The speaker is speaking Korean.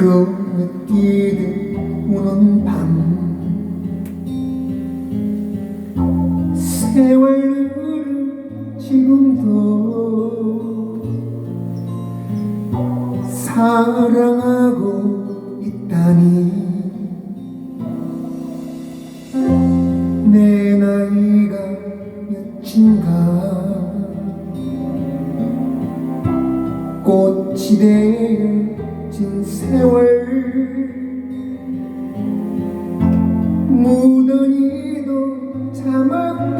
흐느끼는 우는 밤. 세월을 지금도 사랑하고 있다니. 지내진 세월. 무던히도 자막